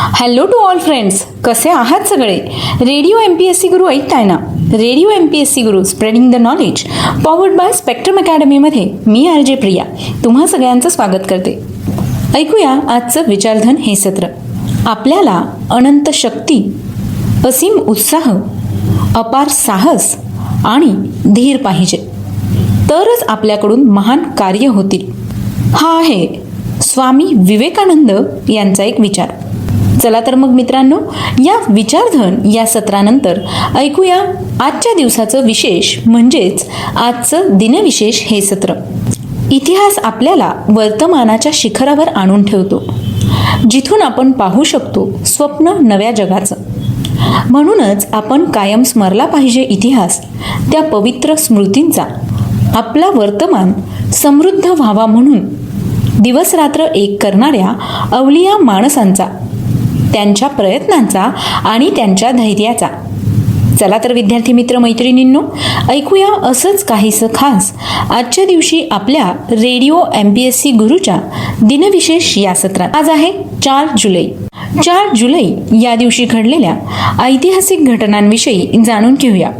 Hello to all friends कसे आहात सगळे? Radio M P S C Guru ऐकताय ना? Radio M P S C Guru spreading the knowledge powered by spectrum अकॅडमीमध्ये मी R J Priya. तुम्हा सगळ्यांचं स्वागत करते. ऐकूया आजचं विचारधन हे सत्र. आपल्याला अनंत शक्ती असीम उत्साह अपार साहस आणि धीर पाहिजे. तरच आपल्याकडून महान कार्य होतील. हा आहे स्वामी विवेकानंद यांचा एक विचार. चला तर मग मित्रांनो या विचारधन या सत्रानंतर ऐकूया आजच्या दिवसाचं विशेष म्हणजेच आजचं दिनविशेष हे सत्र. इतिहास आपल्याला वर्तमानाच्या शिखरावर आणून ठेवतो. जिथून आपण पाहू शकतो स्वप्न नव्या जगाचं. म्हणूनच आपण कायम स्मरला पाहिजे इतिहास त्या पवित्र स्मृतींचा. आपला वर्तमान समृद्ध व्हावा म्हणून दिवसरात्र एक करणाऱ्या अवलिया माणसांचा त्यांच्या प्रयत्नांचा आणि त्यांच्या धैर्याचा. चला तर विद्यार्थी मित्र मैत्रिणींनो ऐकूया असंच काहीसं खास. आजच्या दिवशी आपल्या radio M P S C गुरुच्या दिनविशेष या सत्रात आज आहे चार जुलै. चार जुलै या दिवशी घडलेल्या ऐतिहासिक घटनांविषयी जाणून घेऊया.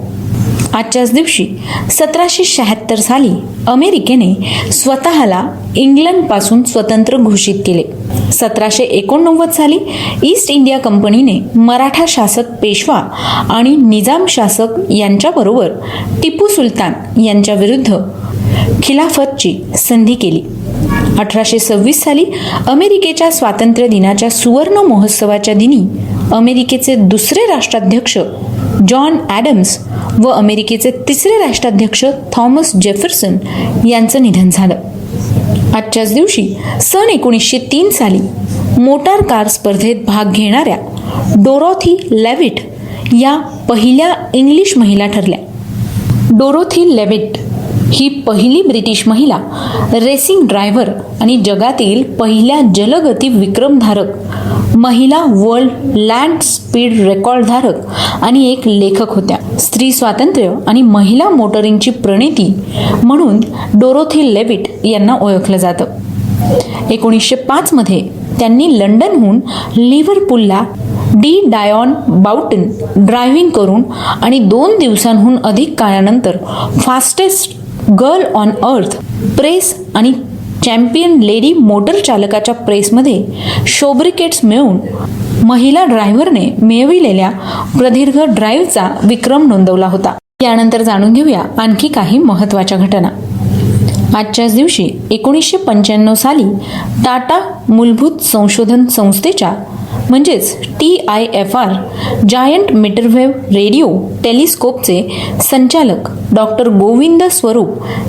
आजच्याच दिवशी सतराशे शहात्तर साली अमेरिकेने स्वतःला इंग्लंडपासून स्वतंत्र घोषित केले. सतराशे एकोणनव्वद साली ईस्ट इंडिया कंपनीने मराठा शासक पेशवा आणि निजाम शासक यांच्याबरोबर टिपू सुलतान यांच्या विरुद्ध खिलाफतची संधी केली. अठराशे सव्वीस साली अमेरिकेच्या स्वातंत्र्य दिनाच्या सुवर्ण महोत्सवाच्या दिनी अमेरिकेचे दुसरे राष्ट्राध्यक्ष जॉन ॲडम्स व अमेरिकेचे तिसरे राष्ट्राध्यक्ष थॉमस जेफरसन यांचं निधन झालं. आजच्याच दिवशी सन एकोणीसशे तीन साली मोटार कार स्पर्धेत भाग घेणाऱ्या डोरोथी लेविट या पहिल्या इंग्लिश महिला ठरल्या. डोरोथी लेविट ही पहिली ब्रिटिश महिला रेसिंग ड्रायव्हर आणि जगातील पहिल्या जलगती विक्रमधारक महिला वर्ल्ड लँड स्पीड रेकॉर्डधारक आणि एक लेखक होत्या. स्त्री स्वातंत्र्य आणि महिला मोटरिंगची प्रणेती म्हणून डोरोथी लेविट यांना ओळखलं जातं. एकोणीसशे पाचमध्ये त्यांनी लंडनहून लिव्हरपूलला डी डायॉन बाउटन ड्रायव्हिंग करून आणि दोन दिवसांहून अधिक काळानंतर fastest girl on earth press आणि चॅम्पियन लेडी मोटर चालकाच्या प्रेसमध्ये शोब्रिकेट्स मिळवून महिला ड्रायव्हरने मिळविलेल्या प्रदीर्घ ड्राईव्हचा विक्रम नोंदवला होता. यानंतर जाणून घेऊया आणखी काही महत्त्वाच्या घटना. आजच्याच दिवशी एकोणीसशे पंच्याण्णव साली टाटा मूलभूत संशोधन संस्थेच्या म्हणजेच T I F R giant metrewave radio टेलिस्कोपचे संचालक डॉक्टर गोविंद स्वरूप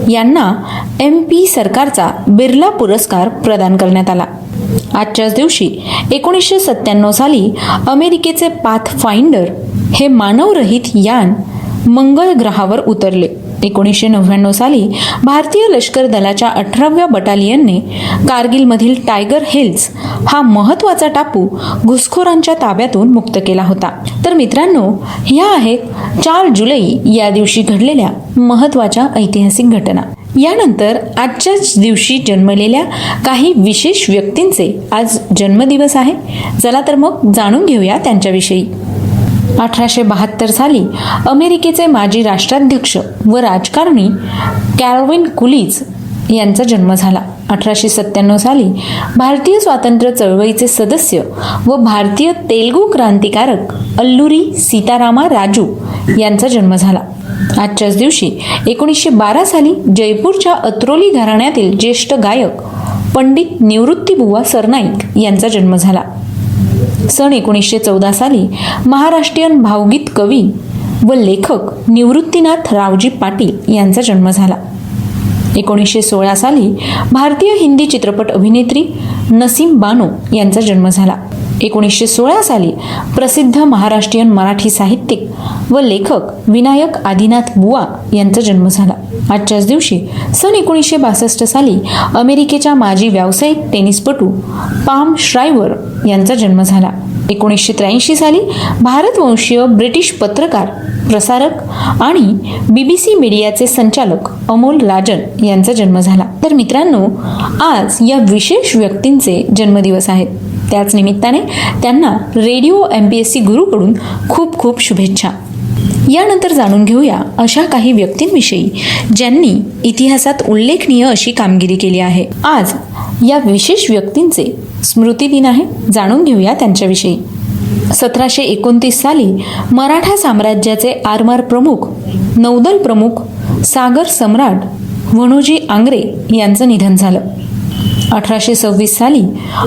यांना एम पी सरकारचा बिर्ला पुरस्कार प्रदान करण्यात आला. आजच्याच दिवशी एकोणीसशे सत्त्याण्णव साली अमेरिकेचे पाथ फाइंडर हे मानवरहित यान मंगळ ग्रहावर उतरले. एकोणीसशे नव्याण्णव साली भारतीय लष्कर दलाच्या अठराव्या बटालियनने कारगिलमधील टायगर हिल्स हा महत्त्वाचा टापू घुसखोरांच्या ताब्यातून मुक्त केला होता. तर मित्रांनो ह्या आहेत चार जुलै या दिवशी घडलेल्या महत्त्वाच्या ऐतिहासिक घटना. यानंतर आजच्याच दिवशी जन्मलेल्या काही विशेष व्यक्तींचे आज जन्मदिवस आहे. चला तर मग जाणून घेऊया त्यांच्याविषयी. अठराशे बहात्तर साली अमेरिकेचे माजी राष्ट्राध्यक्ष व राजकारणी कॅल्विन कुलीज यांचा जन्म झाला. अठराशे सत्त्याण्णव साली भारतीय स्वातंत्र्य चळवळीचे सदस्य व भारतीय तेलगू क्रांतिकारक अल्लुरी सीतारामा राजू यांचा जन्म झाला. आजच्याच दिवशी एकोणीसशे बारा साली जयपूरच्या अत्रोली घराण्यातील ज्येष्ठ गायक पंडित निवृत्तीबुवा सरनाईक यांचा जन्म झाला. सन एकोणीसशे चौदा साली महाराष्ट्रीयन भावगीत कवी व लेखक निवृत्तीनाथ रावजी पाटील यांचा जन्म झाला. एकोणीसशे सोळा साली भारतीय हिंदी चित्रपट अभिनेत्री नसीम बानो यांचा जन्म झाला. एकोणीसशे सोळा साली प्रसिद्ध महाराष्ट्रीयन मराठी साहित्यिक व लेखक विनायक आदिनाथ बुवा यांचा जन्म झाला. आजच्याच दिवशी सन एकोणीसशे बासष्ट साली अमेरिकेच्या माजी व्यावसायिक टेनिसपटू पाम श्रायवर यांचा जन्म झाला. एकोणीसशे त्र्याऐंशी साली भारतवंशीय ब्रिटिश पत्रकार प्रसारक आणि बीबीसी मीडियाचे संचालक अमोल राजन यांचा जन्म झाला. तर मित्रांनो आज या विशेष व्यक्तींचे जन्मदिवस आहेत. त्याच निमित्ताने त्यांना radio M P S C गुरुकडून खूप खूप शुभेच्छा. यानंतर जाणून घेऊया अशा काही व्यक्तींविषयी ज्यांनी इतिहासात उल्लेखनीय अशी कामगिरी केली आहे. आज या विशेष व्यक्तींचे स्मृतिदिन आहे. जाणून घेऊया त्यांच्याविषयी. सतराशे एकोणतीस साली मराठा साम्राज्याचे आरमार प्रमुख नौदल प्रमुख सागर सम्राट वणोजी आंग्रे यांचं निधन झालं. अठराशे सव्वीस साली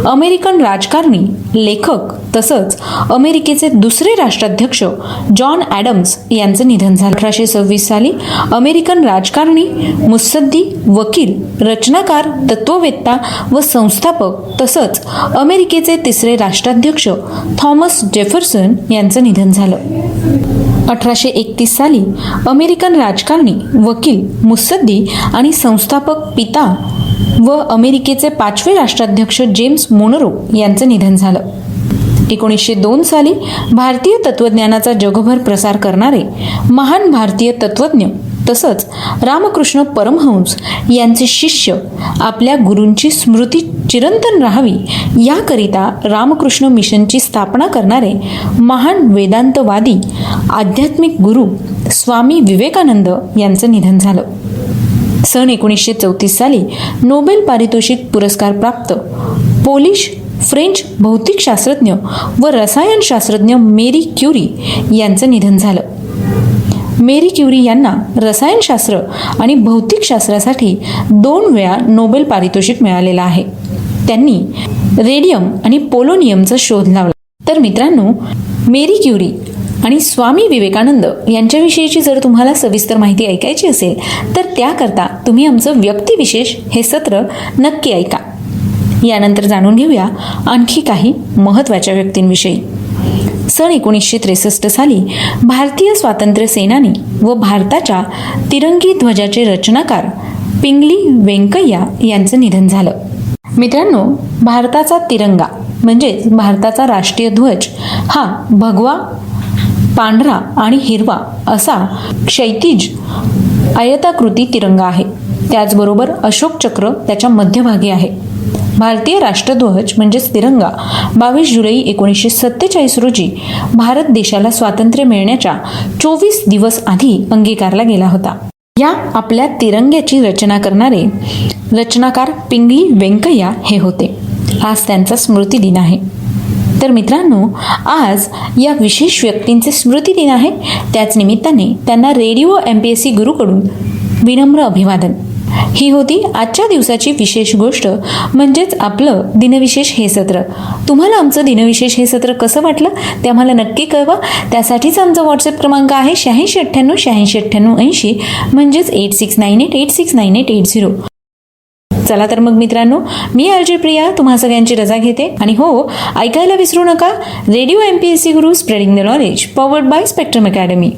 अमेरिकन राजकारणी लेखक तसंच अमेरिकेचे दुसरे राष्ट्राध्यक्ष जॉन ॲडम्स यांचं निधन झालं. अठराशे सव्वीस साली अमेरिकन राजकारणी मुत्सद्दी वकील रचनाकार तत्ववेत्ता व संस्थापक तसंच अमेरिकेचे तिसरे राष्ट्राध्यक्ष थॉमस जेफरसन यांचं निधन झालं. अठराशे एकतीस साली अमेरिकन राजकारणी वकील मुत्सद्दी आणि संस्थापक पिता व अमेरिकेचे पाचवे राष्ट्राध्यक्ष जेम्स मोनरो यांचं निधन झालं. एकोणीसशे दोन साली भारतीय तत्वज्ञानाचा जगभर प्रसार करणारे महान भारतीय तत्वज्ञ तसंच रामकृष्ण परमहंस यांचे शिष्य आपल्या गुरूंची स्मृती चिरंतन राहावी याकरिता रामकृष्ण मिशनची स्थापना करणारे महान वेदांतवादी आध्यात्मिक गुरु स्वामी विवेकानंद यांचं निधन झालं. सन एकोणीसशे चौतीस साली नोबेल पारितोषिक पुरस्कार प्राप्त पोलिश फ्रेंच भौतिकशास्त्रज्ञ व रसायनशास्त्रज्ञ मेरी क्युरी यांचं निधन झालं. मेरी क्युरी यांना रसायनशास्त्र आणि भौतिकशास्त्रासाठी दोन वेळा नोबेल पारितोषिक मिळालेलं आहे. त्यांनी रेडियम आणि पोलोनियमचा शोध लावला. तर मित्रांनो मेरी क्युरी आणि स्वामी विवेकानंद यांच्याविषयीची जर तुम्हाला सविस्तर माहिती ऐकायची असेल तर त्याकरता तुम्ही आमचं व्यक्तिविशेष हे सत्र नक्की ऐका. यानंतर जाणून घेऊया आणखी काही महत्त्वाच्या व्यक्तींविषयी. सन एकोणीसशे त्रेसष्ट साली भारतीय स्वातंत्र्य सेनानी व भारताच्या तिरंगी ध्वजाचे रचनाकार पिंगली व्यंकय्या यांचं निधन झालं. मित्रांनो भारताचा तिरंगा म्हणजेच भारताचा राष्ट्रीय ध्वज हा भगवा पांढरा आणि हिरवा असा क्षैतिज आयताकृती तिरंगा आहे. त्याचबरोबर अशोक चक्र त्याच्या मध्यभागी आहे. भारतीय राष्ट्रध्वज म्हणजेच तिरंगा बावीस जुलै एकोणीसशे सत्तेचाळीस रोजी भारत देशाला स्वातंत्र्य मिळण्याच्या चोवीस दिवस आधी अंगीकारला गेला होता. या आपल्या तिरंग्याची रचना करणारे रचनाकार पिंगली व्यंकय्या हे होते. आज त्यांचा स्मृती दिन आहे. तर मित्रांनो आज या विशेष व्यक्तींचे स्मृती दिन आहे. त्याच निमित्ताने त्यांना radio M P S C गुरुकडून विनम्र अभिवादन. ही होती आजच्या दिवसाची विशेष गोष्ट म्हणजेच आपलं दिनविशेष हे सत्र. तुम्हाला आमचं दिनविशेष हे सत्र कसं वाटलं ते आम्हाला नक्की कळवा. त्यासाठीच आमचा व्हॉट्सअप क्रमांक आहे शहाऐंशी अठ्ठ्याण्णव शहाऐंशी अठ्ठ्याण्णव ऐंशी म्हणजेच eight six nine eight eight six nine eight eight zero चला तर मग मित्रांनो मी आरजे प्रिया तुम्हा सगळ्यांची रजा घेते. आणि हो ऐकायला विसरू नका radio M P S C Guru spreading the knowledge powered by Spectrum academy